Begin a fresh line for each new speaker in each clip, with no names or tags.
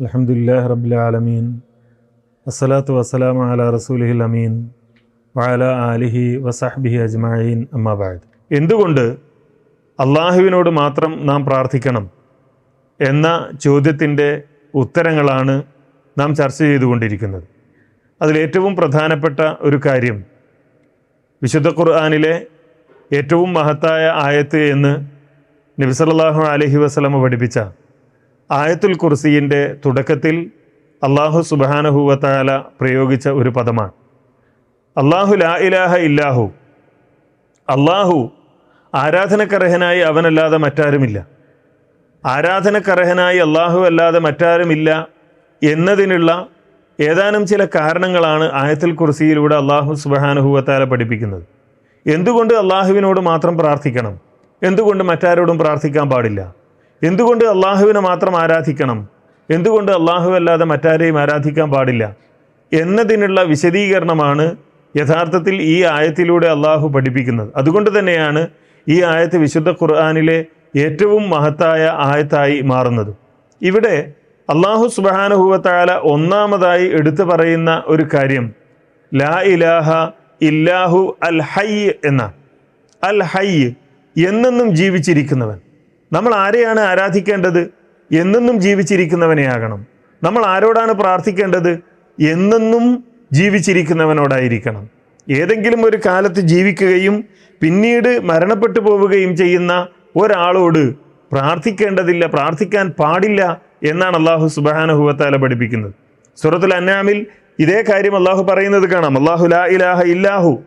അലഹമുല്ലാ റബുലാലമീൻ അസ്സലാത്തു വസ്സലാം അല റസൂലിഹിൽ അമീൻ. വാല ആലിഹി വസാഹ്ബിഹി അജ്മീൻ അമ്മാബാദ് എന്തുകൊണ്ട് അള്ളാഹുവിനോട് മാത്രം നാം പ്രാർത്ഥിക്കണം എന്ന ചോദ്യത്തിന്റെ ഉത്തരങ്ങളാണ് നാം ചർച്ച ചെയ്തുകൊണ്ടിരിക്കുന്നത്. അതിലേറ്റവും പ്രധാനപ്പെട്ട ഒരു കാര്യം വിശുദ്ധ ഖുർആാനിലെ ഏറ്റവും മഹത്തായ ആയത്ത് എന്ന് നബിസല്ലാഹു അലഹി വസ്ലമ പഠിപ്പിച്ച ആയത്തുൽ കുർസിയിന്റെ തുടക്കത്തിൽ അള്ളാഹു സുബാനഹുവത്താല പ്രയോഗിച്ച ഒരു പദമാണ്. അള്ളാഹു ലാ ഇലാഹ ഇല്ലാഹു. അള്ളാഹു ആരാധനക്കർഹനായി അവനല്ലാതെ മറ്റാരുമില്ല. ആരാധനക്കർഹനായി അള്ളാഹു അല്ലാതെ മറ്റാരുമില്ല എന്നതിനുള്ള ഏതാനും ചില കാരണങ്ങളാണ് ആയത്തിൽ കുർസിയിലൂടെ അള്ളാഹു സുബാനുഹുവത്താല പഠിപ്പിക്കുന്നത്. എന്തുകൊണ്ട് അള്ളാഹുവിനോട് മാത്രം പ്രാർത്ഥിക്കണം? എന്തുകൊണ്ട് മറ്റാരോടും പ്രാർത്ഥിക്കാൻ പാടില്ല? എന്തുകൊണ്ട് അള്ളാഹുവിനെ മാത്രം ആരാധിക്കണം? എന്തുകൊണ്ട് അള്ളാഹു അല്ലാതെ മറ്റാരെയും ആരാധിക്കാൻ പാടില്ല? എന്നതിനുള്ള വിശദീകരണമാണ് യഥാർത്ഥത്തിൽ ഈ ആയത്തിലൂടെ അള്ളാഹു പഠിപ്പിക്കുന്നത്. അതുകൊണ്ട് തന്നെയാണ് ഈ ആയത്ത് വിശുദ്ധ ഖുർആാനിലെ ഏറ്റവും മഹത്തായ ആയത്തായി മാറുന്നത്. ഇവിടെ അള്ളാഹു സുബാനുഹുവത്താല ഒന്നാമതായി എടുത്തു പറയുന്ന ഒരു കാര്യം ലാ ഇലാഹ ഇല്ലാഹു അൽ ഹൈ എന്ന അൽ ഹൈ എന്നെന്നും ജീവിച്ചിരിക്കുന്നവൻ. നമ്മൾ ആരെയാണ് ആരാധിക്കേണ്ടത്? എന്നെന്നും ജീവിച്ചിരിക്കുന്നവനെയാകണം. നമ്മൾ ആരോടാണ് പ്രാർത്ഥിക്കേണ്ടത്? എന്നെന്നും ജീവിച്ചിരിക്കുന്നവനോടായിരിക്കണം. ഏതെങ്കിലും ഒരു കാലത്ത് ജീവിക്കുകയും പിന്നീട് മരണപ്പെട്ടു പോവുകയും ചെയ്യുന്ന ഒരാളോട് പ്രാർത്ഥിക്കേണ്ടതില്ല പ്രാർത്ഥിക്കാൻ പാടില്ല എന്നാണ് അള്ളാഹു സുബാനഹുവത്താല പഠിപ്പിക്കുന്നത്. സൂറത്തുൽ അന്നാമിൽ ഇതേ കാര്യം അള്ളാഹു പറയുന്നത് കാണാം. അള്ളാഹു ലാ ഇലാഹ ഇല്ലാഹു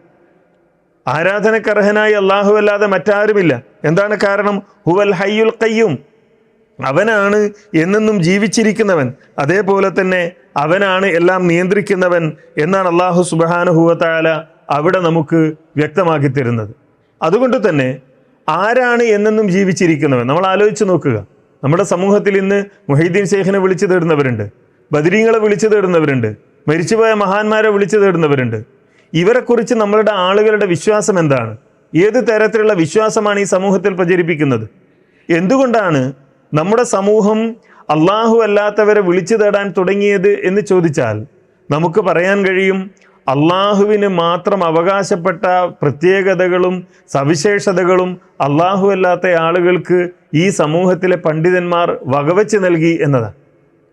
ആരാധനക്കർഹനായി അള്ളാഹു അല്ലാതെ മറ്റാരുമില്ല. എന്താണ് കാരണം? ഹുവൽ ഹയ്യുൽ കയ്യും അവനാണ് എന്നെന്നും ജീവിച്ചിരിക്കുന്നവൻ. അതേപോലെ തന്നെ അവനാണ് എല്ലാം നിയന്ത്രിക്കുന്നവൻ എന്നാണ് അള്ളാഹു സുബാനുഹുവത്താല അവിടെ നമുക്ക് വ്യക്തമാക്കി തരുന്നത്. അതുകൊണ്ട് തന്നെ ആരാണ് എന്നെന്നും ജീവിച്ചിരിക്കുന്നവൻ? നമ്മൾ ആലോചിച്ച് നോക്കുക. നമ്മുടെ സമൂഹത്തിൽ ഇന്ന് മുഹീദ്ദീൻ ഷെയ്ഖിനെ വിളിച്ചു തേടുന്നവരുണ്ട്. ബദരീങ്ങളെ വിളിച്ചു തേടുന്നവരുണ്ട്. മരിച്ചുപോയ മഹാന്മാരെ വിളിച്ചു തേടുന്നവരുണ്ട്. ഇവരെക്കുറിച്ച് നമ്മളുടെ ആളുകളുടെ വിശ്വാസം എന്താണ്? ഏത് തരത്തിലുള്ള വിശ്വാസമാണ് ഈ സമൂഹത്തിൽ പ്രചരിപ്പിക്കുന്നത്? എന്തുകൊണ്ടാണ് നമ്മുടെ സമൂഹം അള്ളാഹു അല്ലാത്തവരെ വിളിച്ചു തേടാൻ തുടങ്ങിയത് എന്ന് ചോദിച്ചാൽ നമുക്ക് പറയാൻ കഴിയും അള്ളാഹുവിന് മാത്രം അവകാശപ്പെട്ട പ്രത്യേകതകളും സവിശേഷതകളും അള്ളാഹു അല്ലാത്ത ആളുകൾക്ക് ഈ സമൂഹത്തിലെ പണ്ഡിതന്മാർ വകവെച്ച് നൽകി എന്നതാണ്.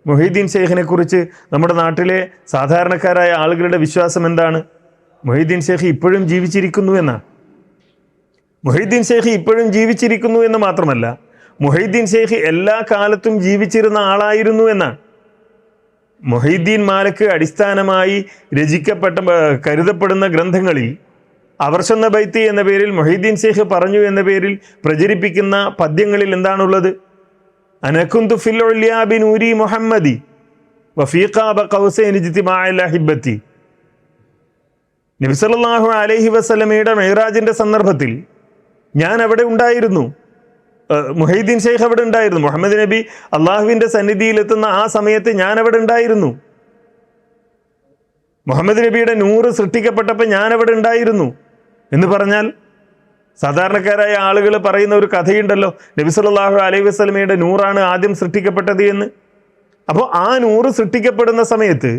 മൊഹീദ്ദീൻ ഷെയ്ഖിനെ കുറിച്ച് നമ്മുടെ നാട്ടിലെ സാധാരണക്കാരായ ആളുകളുടെ വിശ്വാസം എന്താണ്? മൊഹീദ്ദീൻ ഷേഖ് ഇപ്പോഴും ജീവിച്ചിരിക്കുന്നു എന്നാണ് മൊഹീദ്ദീൻ ഷേഖ് ഇപ്പോഴും ജീവിച്ചിരിക്കുന്നു എന്ന് മാത്രമല്ല മൊഹീദ്ദീൻ ഷേഖ് എല്ലാ കാലത്തും ജീവിച്ചിരുന്ന ആളായിരുന്നു എന്നാണ് മൊഹീദ്ദീൻ മാലക്ക് അടിസ്ഥാനമായി രചിക്കപ്പെട്ട കരുതപ്പെടുന്ന ഗ്രന്ഥങ്ങളിൽ അവർഷന്ന ബൈത്തി എന്ന പേരിൽ മൊഹീദ്ദീൻ ഷേഖ് പറഞ്ഞു എന്ന പേരിൽ പ്രചരിപ്പിക്കുന്ന പദ്യങ്ങളിൽ എന്താണുള്ളത്? അനക്കുന്തു ഫിൽ ഉരി മുഹമ്മദി വഫീഖാബ കൗസൈൻ ഹിബത്തി നബിസല്ലാഹു അലഹി വസ്ലമയുടെ മെഹ്റാജിന്റെ സന്ദർഭത്തിൽ ഞാൻ അവിടെ ഉണ്ടായിരുന്നു. മുഹൈദ്ദീൻ ഷെയ്ഖ് അവിടെ ഉണ്ടായിരുന്നു. മുഹമ്മദ് നബി അള്ളാഹുവിന്റെ സന്നിധിയിലെത്തുന്ന ആ സമയത്ത് ഞാൻ അവിടെ ഉണ്ടായിരുന്നു. മുഹമ്മദ് നബിയുടെ നൂറ് സൃഷ്ടിക്കപ്പെട്ടപ്പോൾ ഞാൻ അവിടെ ഉണ്ടായിരുന്നു. എന്ന് പറഞ്ഞാൽ സാധാരണക്കാരായ ആളുകൾ പറയുന്ന ഒരു കഥയുണ്ടല്ലോ നബി സല്ലാഹു അലൈഹി വസ്ലമയുടെ നൂറാണ് ആദ്യം സൃഷ്ടിക്കപ്പെട്ടത് എന്ന്. അപ്പോൾ ആ നൂറ് സൃഷ്ടിക്കപ്പെടുന്ന സമയത്ത്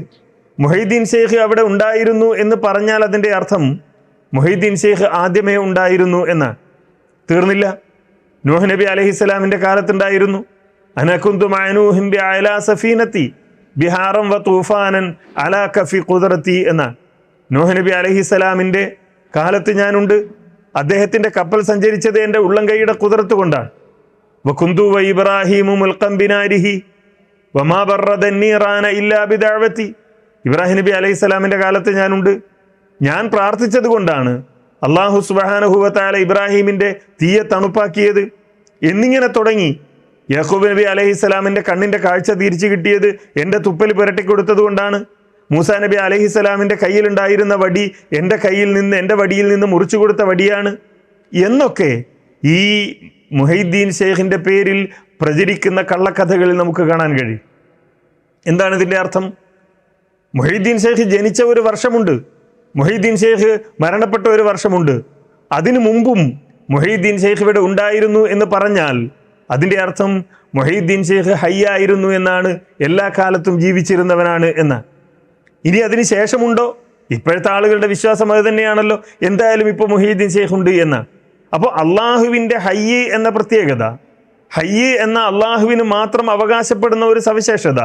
മുഹൈദ്ദീൻ ഷെയ്ഖ് അവിടെ ഉണ്ടായിരുന്നു എന്ന് പറഞ്ഞാൽ അതിന്റെ അർത്ഥം മൊഹീദ്ദീൻ ഷെയ്ഖ് ആദ്യമേ ഉണ്ടായിരുന്നു എന്നാണ് തീർന്നില്ല. നൂഹ് നബി അലഹിസ്സലാമിന്റെ കാലത്തുണ്ടായിരുന്നു. അനക്കുന്തു മാനൂഹിം ബി അലാ സഫീനത്തി ബിഹാറം വ തൂഫാനൻ അലാ കഫി കുതിർത്തി എന്നാണ് നൂഹ് നബി അലഹിസ്സലാമിന്റെ കാലത്ത് ഞാനുണ്ട്. അദ്ദേഹത്തിന്റെ കപ്പൽ സഞ്ചരിച്ചത് എന്റെ ഉള്ളംകൈയുടെ കുതിർത്ത് കൊണ്ടാണ്. വകുന്തു വ ഇബ്രാഹിമു മുൽക്കംബിനാരിഹി വമാ ബറദന്നീറാന ഇല്ലാ ബിദഅവതി ഇബ്രാഹിം നബി അലൈഹി സ്വലാമിന്റെ കാലത്ത് ഞാനുണ്ട്. ഞാൻ പ്രാർത്ഥിച്ചത് കൊണ്ടാണ് അള്ളാഹു സുബാനഹുവത്താല ഇബ്രാഹിമിന്റെ തീയെ തണുപ്പാക്കിയത്. എന്നിങ്ങനെ തുടങ്ങി യഹൂബ് നബി അലഹിസ്സലാമിന്റെ കണ്ണിന്റെ കാഴ്ച തിരിച്ചു കിട്ടിയത് എന്റെ തുപ്പൽ പുരട്ടിക്കൊടുത്തത് കൊണ്ടാണ്. മൂസ നബി അലഹിസ്സലാമിന്റെ കയ്യിലുണ്ടായിരുന്ന വടി എന്റെ കയ്യിൽ നിന്ന് എന്റെ വടിയിൽ നിന്ന് മുറിച്ചു കൊടുത്ത വടിയാണ്. എന്നൊക്കെ ഈ മുഹൈദ്ദീൻ ഷെയ്ഖിന്റെ പേരിൽ പ്രചരിക്കുന്ന കള്ളക്കഥകളിൽ നമുക്ക് കാണാൻ കഴിയും. എന്താണ് ഇതിന്റെ അർത്ഥം? മുഹൈദ്ദീൻ ഷെയ്ഖ് ജനിച്ച ഒരു വർഷമുണ്ട്. മൊഹീദ്ദീൻ ഷെയ്ഖ് മരണപ്പെട്ട ഒരു വർഷമുണ്ട്. അതിനു മുമ്പും മൊഹീദ്ദീൻ ഷെയ്ഖ് ഇവിടെ ഉണ്ടായിരുന്നു എന്ന് പറഞ്ഞാൽ അതിന്റെ അർത്ഥം മൊഹീദ്ദീൻ ഷെയ്ഖ് ഹയ്യായിരുന്നു എന്നാണ് എല്ലാ കാലത്തും ജീവിച്ചിരുന്നവനാണ് എന്നാണ് ഇനി അതിന് ശേഷമുണ്ടോ? ഇപ്പോഴത്തെ ആളുകളുടെ വിശ്വാസം അത് തന്നെയാണല്ലോ. എന്തായാലും ഇപ്പോൾ മൊഹീദ്ദീൻ ഷെയ്ഖ് ഉണ്ട് എന്നാണ് അപ്പോൾ അള്ളാഹുവിന്റെ ഹയ്യ് എന്ന പ്രത്യേകത ഹയ്യ് എന്ന അള്ളാഹുവിന് മാത്രം അവകാശപ്പെടുന്ന ഒരു സവിശേഷത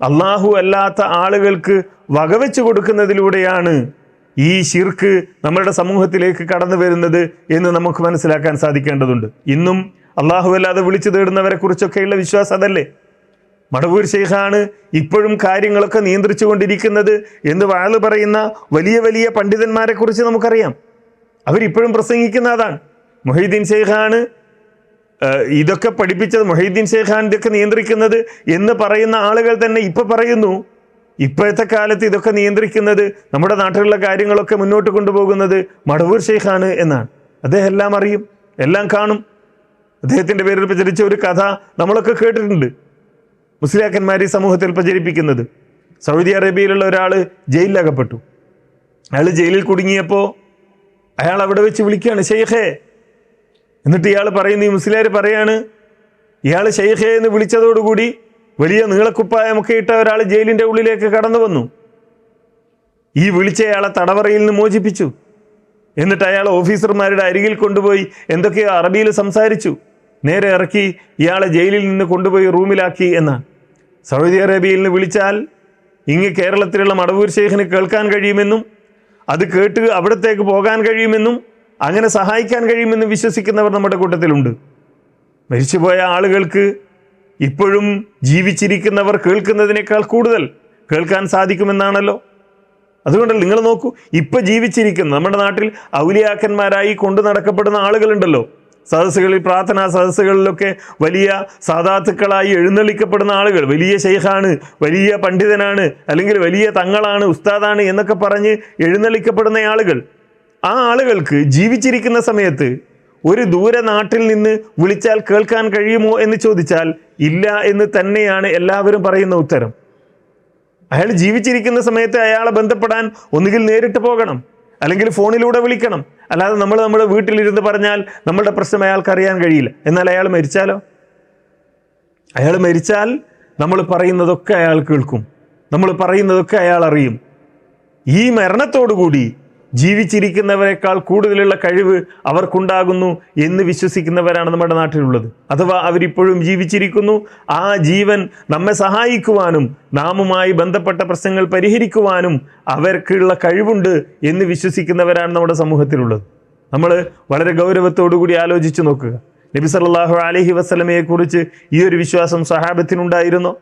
അള്ളാഹു അല്ലാത്ത ആളുകൾക്ക് വകവെച്ചു കൊടുക്കുന്നതിലൂടെയാണ് ഈ ശിർക്ക് നമ്മളുടെ സമൂഹത്തിലേക്ക് കടന്നു വരുന്നത് എന്ന് നമുക്ക് മനസ്സിലാക്കാൻ സാധിക്കേണ്ടതുണ്ട്. ഇന്നും അള്ളാഹു അല്ലാതെ വിളിച്ചു തേടുന്നവരെ കുറിച്ചൊക്കെയുള്ള വിശ്വാസം അതല്ലേ? മടവൂർ ശേഖാണ് ഇപ്പോഴും കാര്യങ്ങളൊക്കെ നിയന്ത്രിച്ചു കൊണ്ടിരിക്കുന്നത് എന്ന് വാൾ പറയുന്ന വലിയ വലിയ പണ്ഡിതന്മാരെ കുറിച്ച് നമുക്കറിയാം. അവരിപ്പോഴും പ്രസംഗിക്കുന്ന അതാണ്. മൊഹീദ്ദീൻ ഏഹ്, ഇതൊക്കെ പഠിപ്പിച്ചത് മൊഹീദ്ദീൻ ഷെയ്ഖാൻ ഇതൊക്കെ നിയന്ത്രിക്കുന്നത് എന്ന് പറയുന്ന ആളുകൾ തന്നെ ഇപ്പൊ പറയുന്നു. ഇപ്പോഴത്തെ കാലത്ത് ഇതൊക്കെ നിയന്ത്രിക്കുന്നത് നമ്മുടെ നാട്ടിലുള്ള കാര്യങ്ങളൊക്കെ മുന്നോട്ട് കൊണ്ടുപോകുന്നത് മടവൂർ ഷെയ്ഖാണ് എന്നാണ്. അദ്ദേഹം എല്ലാം അറിയും എല്ലാം കാണും. അദ്ദേഹത്തിന്റെ പേരിൽ പ്രചരിച്ച ഒരു കഥ നമ്മളൊക്കെ കേട്ടിട്ടുണ്ട്. മുസ്ലിയാക്കന്മാർ ഈ സമൂഹത്തിൽ പ്രചരിപ്പിക്കുന്നത്. സൗദി അറേബ്യയിലുള്ള ഒരാൾ ജയിലിലകപ്പെട്ടു. അയാൾ ജയിലിൽ കുടുങ്ങിയപ്പോൾ അയാൾ അവിടെ വെച്ച് വിളിക്കുകയാണ് ഷെയ്ഖേ എന്നിട്ട് ഇയാൾ പറയുന്നു ഈ മുസ്ലിയാർ പറയാണ് ഇയാൾ ഷെയ്ഖെ എന്ന് വിളിച്ചതോടുകൂടി വലിയ നീളക്കുപ്പായമൊക്കെ ഇട്ട ഒരാൾ ജയിലിന്റെ ഉള്ളിലേക്ക് കടന്നു വന്നു. ഈ വിളിച്ചയാളെ തടവറയിൽ നിന്ന് മോചിപ്പിച്ചു. എന്നിട്ട് അയാൾ ഓഫീസർമാരുടെ അരികിൽ കൊണ്ടുപോയി എന്തൊക്കെയോ അറബിയിൽ സംസാരിച്ചു. നേരെ ഇറക്കി ഇയാളെ ജയിലിൽ നിന്ന് കൊണ്ടുപോയി റൂമിലാക്കി എന്നാണ്. സൗദി അറേബ്യയിൽ നിന്ന് വിളിച്ചാൽ ഇങ്ങ് കേരളത്തിലുള്ള മടവൂർ ഷെയ്ഖിന് കേൾക്കാൻ കഴിയുമെന്നും അത് കേട്ട് അവിടത്തേക്ക് പോകാൻ കഴിയുമെന്നും അങ്ങനെ സഹായിക്കാൻ കഴിയുമെന്ന് വിശ്വസിക്കുന്നവർ നമ്മുടെ കൂട്ടത്തിലുണ്ട്. മരിച്ചുപോയ ആളുകൾക്ക് ഇപ്പോഴും ജീവിച്ചിരിക്കുന്നവർ കേൾക്കുന്നതിനേക്കാൾ കൂടുതൽ കേൾക്കാൻ സാധിക്കുമെന്നാണല്ലോ. അതുകൊണ്ട് നിങ്ങൾ നോക്കൂ ഇപ്പൊ ജീവിച്ചിരിക്കുന്ന നമ്മുടെ നാട്ടിൽ ഔലിയാക്കന്മാരായി കൊണ്ടു നടക്കപ്പെടുന്ന ആളുകളുണ്ടല്ലോ. സദസ്സുകളിൽ പ്രാർത്ഥനാ സദസ്സുകളിലൊക്കെ വലിയ സാധാത്തുക്കളായി എഴുന്നള്ളിക്കപ്പെടുന്ന ആളുകൾ വലിയ ശൈഖാണ് വലിയ പണ്ഡിതനാണ് അല്ലെങ്കിൽ വലിയ തങ്ങളാണ് ഉസ്താദാണ് എന്നൊക്കെ പറഞ്ഞ് എഴുന്നള്ളിക്കപ്പെടുന്ന ആളുകൾ. ആ ആളുകൾക്ക് ജീവിച്ചിരിക്കുന്ന സമയത്ത് ഒരു ദൂരെ നാട്ടിൽ നിന്ന് വിളിച്ചാൽ കേൾക്കാൻ കഴിയുമോ എന്ന് ചോദിച്ചാൽ ഇല്ല എന്ന് തന്നെയാണ് എല്ലാവരും പറയുന്ന ഉത്തരം. അയാൾ ജീവിച്ചിരിക്കുന്ന സമയത്ത് അയാളെ ബന്ധപ്പെടാൻ ഒന്നുകിൽ നേരിട്ട് പോകണം അല്ലെങ്കിൽ ഫോണിലൂടെ വിളിക്കണം. അല്ലാതെ നമ്മൾ നമ്മുടെ വീട്ടിലിരുന്ന് പറഞ്ഞാൽ നമ്മളുടെ പ്രശ്നം അയാൾക്ക് അറിയാൻ കഴിയില്ല. എന്നാൽ അയാൾ മരിച്ചാലോ? അയാൾ മരിച്ചാൽ നമ്മൾ പറയുന്നതൊക്കെ അയാൾ കേൾക്കും. നമ്മൾ പറയുന്നതൊക്കെ അയാൾ അറിയും. ഈ മരണത്തോടുകൂടി ജീവിച്ചിരിക്കുന്നവരെക്കാൾ കൂടുതലുള്ള കഴിവ് അവർക്കുണ്ടാകുന്നു എന്ന് വിശ്വസിക്കുന്നവരാണ് നമ്മുടെ നാട്ടിലുള്ളത്. അഥവാ അവരിപ്പോഴും ജീവിച്ചിരിക്കുന്നു ആ ജീവൻ നമ്മെ സഹായിക്കുവാനും നാമുമായി ബന്ധപ്പെട്ട പ്രശ്നങ്ങൾ പരിഹരിക്കുവാനും അവർക്കുള്ള കഴിവുണ്ട് എന്ന് വിശ്വസിക്കുന്നവരാണ് നമ്മുടെ സമൂഹത്തിലുള്ളത്. നമ്മൾ വളരെ ഗൗരവത്തോടുകൂടി ആലോചിച്ചു നോക്കുക. നബി സല്ലാഹു അലഹി വസല്ലമയെ കുറിച്ച് ഈ ഒരു വിശ്വാസം സഹാബത്തിനുണ്ടായിരുന്നോ?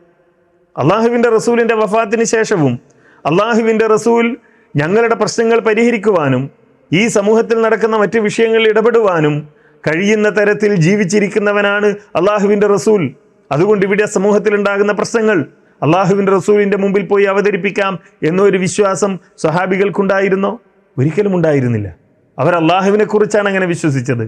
അള്ളാഹുവിന്റെ റസൂലിന്റെ വഫാത്തിന് ശേഷവും അള്ളാഹുവിന്റെ റസൂൽ ഞങ്ങളുടെ പ്രശ്നങ്ങൾ പരിഹരിക്കുവാനും ഈ സമൂഹത്തിൽ നടക്കുന്ന മറ്റു വിഷയങ്ങളിൽ ഇടപെടുവാനും കഴിയുന്ന തരത്തിൽ ജീവിച്ചിരിക്കുന്നവനാണ് അള്ളാഹുവിന്റെ റസൂൽ. അതുകൊണ്ട് ഇവിടെ സമൂഹത്തിൽ ഉണ്ടാകുന്ന പ്രശ്നങ്ങൾ അള്ളാഹുവിന്റെ റസൂലിന്റെ മുമ്പിൽ പോയി അവതരിപ്പിക്കാം എന്നൊരു വിശ്വാസം സ്വഹാബികൾക്കുണ്ടായിരുന്നോ ഒരിക്കലും ഉണ്ടായിരുന്നില്ല. അവർ അള്ളാഹുവിനെ കുറിച്ചാണ് അങ്ങനെ വിശ്വസിച്ചത്.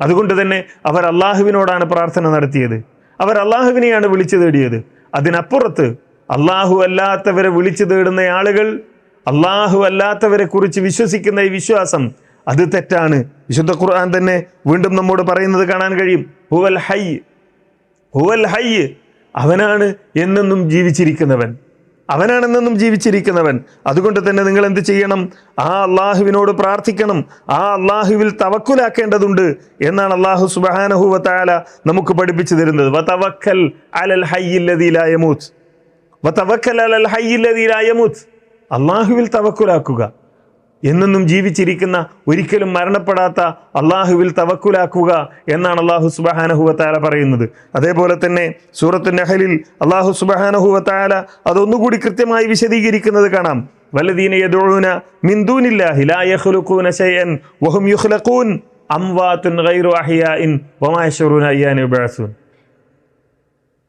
അതുകൊണ്ട് തന്നെ അവർ അള്ളാഹുവിനോടാണ് പ്രാർത്ഥന നടത്തിയത്. അവർ അള്ളാഹുവിനെയാണ് വിളിച്ചു തേടിയത്. അതിനപ്പുറത്ത് അള്ളാഹു അല്ലാത്തവരെ വിളിച്ചു തേടുന്ന ആളുകൾ അള്ളാഹു അല്ലാത്തവരെ കുറിച്ച് വിശ്വസിക്കുന്ന ഈ വിശ്വാസം അത് തെറ്റാണ്. വിശുദ്ധ ഖുർആൻ തന്നെ വീണ്ടും നമ്മോട് പറയുന്നത് കാണാൻ കഴിയും. ഹുവൽ ഹൈ ഹുവൽ ഹൈ അവനാണ് എന്നെന്നും ജീവിച്ചിരിക്കുന്നവൻ. അവനാണ് എന്നെന്നും ജീവിച്ചിരിക്കുന്നവൻ. അതുകൊണ്ട് തന്നെ നിങ്ങൾ എന്ത് ചെയ്യണം? ആ അള്ളാഹുവിനോട് പ്രാർത്ഥിക്കണം. ആ അള്ളാഹുവിൽ തവക്കുലാക്കേണ്ടതുണ്ട് എന്നാണ് അള്ളാഹു സുബാനഹുവത്താല നമുക്ക് പഠിപ്പിച്ചു തരുന്നത്. വതവക്കൽ അലൽ യമൂത് വതവക്കൽ അലൽ ഹൈ ലാ യമൂത്ത്. അള്ളാഹുവിൽ തവക്കുലാക്കുക. എന്നെന്നും ജീവിച്ചിരിക്കുന്ന ഒരിക്കലും മരണപ്പെടാത്ത അള്ളാഹുവിൽ തവക്കുലാക്കുക എന്നാണ് അള്ളാഹു സുബഹാനഹുവത്താല പറയുന്നത്. അതേപോലെ തന്നെ സൂറത്ത് നഹലിൽ അള്ളാഹു സുബഹാനഹുവത്താല അതൊന്നുകൂടി കൃത്യമായി വിശദീകരിക്കുന്നത് കാണാം. വല്ലദീന ലാ വഹും അംവാത്തുൻ ഗൈറു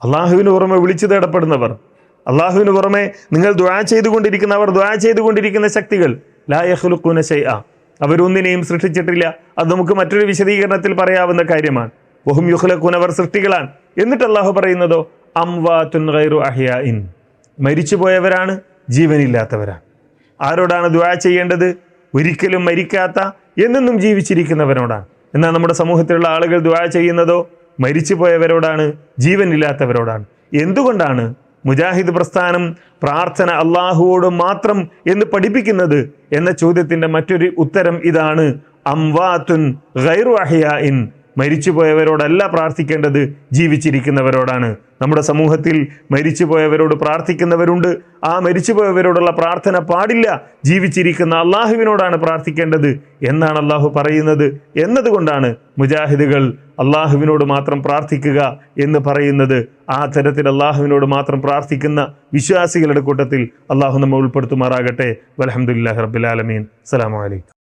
അള്ളാഹുവിന് ഓർമ്മ വിളിച്ചു തേടപ്പെടുന്നവർ അള്ളാഹുവിന് പുറമെ നിങ്ങൾ ദ്വാ ചെയ്തുകൊണ്ടിരിക്കുന്നവർ ദ്വാ ചെയ്തുകൊണ്ടിരിക്കുന്ന ശക്തികൾ ലായഹുലുക്കൂന ഷൈഅ അവരൊന്നിനെയും സൃഷ്ടിച്ചിട്ടില്ല. അത് നമുക്ക് മറ്റൊരു വിശദീകരണത്തിൽ പറയാവുന്ന കാര്യമാണ്. വഹും യുഹ്ലക്കൂൻ അവർ സൃഷ്ടികളാണ്. എന്നിട്ട് അള്ളാഹു പറയുന്നതോ? അംവാത്തുൻ ഗൈറു അഹ്യാഇൻ. മരിച്ചുപോയവരാണ് ജീവനില്ലാത്തവരാണ്. ആരോടാണ് ദ്വാ ചെയ്യേണ്ടത്? ഒരിക്കലും മരിക്കാത്ത എന്നെന്നും ജീവിച്ചിരിക്കുന്നവരോടാണ്. എന്നാൽ നമ്മുടെ സമൂഹത്തിലുള്ള ആളുകൾ ദ്വാ ചെയ്യുന്നതോ? മരിച്ചുപോയവരോടാണ് ജീവനില്ലാത്തവരോടാണ്. എന്തുകൊണ്ടാണ് മുജാഹിദ് പ്രസ്ഥാനം പ്രാർത്ഥന അള്ളാഹുവോട് മാത്രം എന്ന് പഠിപ്പിക്കുന്നത് എന്ന ചോദ്യത്തിന്റെ മറ്റൊരു ഉത്തരം ഇതാണ്. അംവാത്തുൻ ഗൈറു അഹിയായിൻ മരിച്ചുപോയവരോടല്ല പ്രാർത്ഥിക്കേണ്ടത് ജീവിച്ചിരിക്കുന്നവരോടാണ്. നമ്മുടെ സമൂഹത്തിൽ മരിച്ചുപോയവരോട് പ്രാർത്ഥിക്കുന്നവരുണ്ട്. ആ മരിച്ചുപോയവരോടുള്ള പ്രാർത്ഥന പാടില്ല. ജീവിച്ചിരിക്കുന്ന അള്ളാഹുവിനോടാണ് പ്രാർത്ഥിക്കേണ്ടത്. എന്നാണ് അള്ളാഹു പറയുന്നത്. എന്നതുകൊണ്ടാണ് മുജാഹിദുകൾ അള്ളാഹുവിനോട് മാത്രം പ്രാർത്ഥിക്കുക എന്ന് പറയുന്നത്. ആ തരത്തിൽ അള്ളാഹുവിനോട് മാത്രം പ്രാർത്ഥിക്കുന്ന വിശ്വാസികളുടെ കൂട്ടത്തിൽ അള്ളാഹു നമ്മെ ഉൾപ്പെടുത്തുമാറാകട്ടെ. വലഹമുല്ലാ റബ്ബുലാലമീൻ അസ്സാം അലൈക്കും.